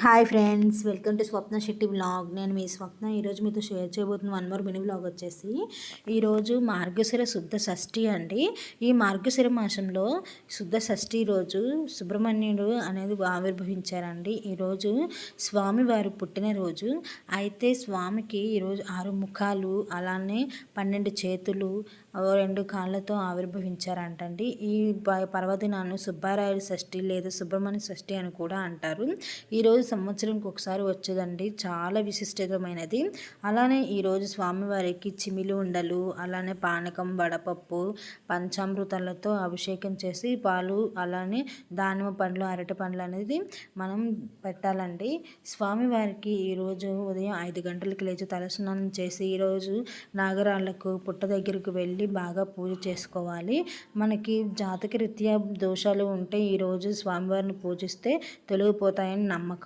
Hi friends welcome to Swapna Shetty blog. నేను మీ స్వప్న. ఈరోజు మీతో షేర్ చేయబోతున్న వన్ మోర్ మినీ బ్లాగ్ వచ్చేసి ఈరోజు మార్గశిర శుద్ధ షష్ఠి అండి. ఈ మార్గశిర మాసంలో శుద్ధ షష్ఠి రోజు సుబ్రహ్మణ్యుడు అనేది ఆవిర్భవించారండి. ఈరోజు స్వామివారు పుట్టినరోజు అయితే స్వామికి ఈరోజు ఆరు ముఖాలు అలానే పన్నెండు చేతులు రెండు కాళ్ళతో ఆవిర్భవించారంటండి. ఈ ప- పర్వదినాన్ని సుబ్బారాయుడు షష్ఠి లేదా సుబ్రహ్మణ్య షష్ఠి అని కూడా అంటారు. ఈరోజు సంవత్సరంకి ఒకసారి వచ్చేదండి చాలా విశిష్టమైనది. అలానే ఈరోజు స్వామివారికి చిమిలి ఉండలు అలానే పానకం వడపప్పు పంచామృతాలతో అభిషేకం చేసి పాలు అలానే దానిమ్మ పండ్లు అరటి పండ్లు అనేది మనం పెట్టాలండి. స్వామివారికి ఈరోజు ఉదయం ఐదు గంటలకు లేచి తలస్నానం చేసి ఈరోజు నాగరాళ్ళకు పుట్ట దగ్గరికి వెళ్ళి బాగా పూజ చేసుకోవాలి. మనకి జాతక రీత్యా దోషాలు ఉంటే ఈరోజు స్వామివారిని పూజిస్తే తొలగిపోతాయని నమ్మకం.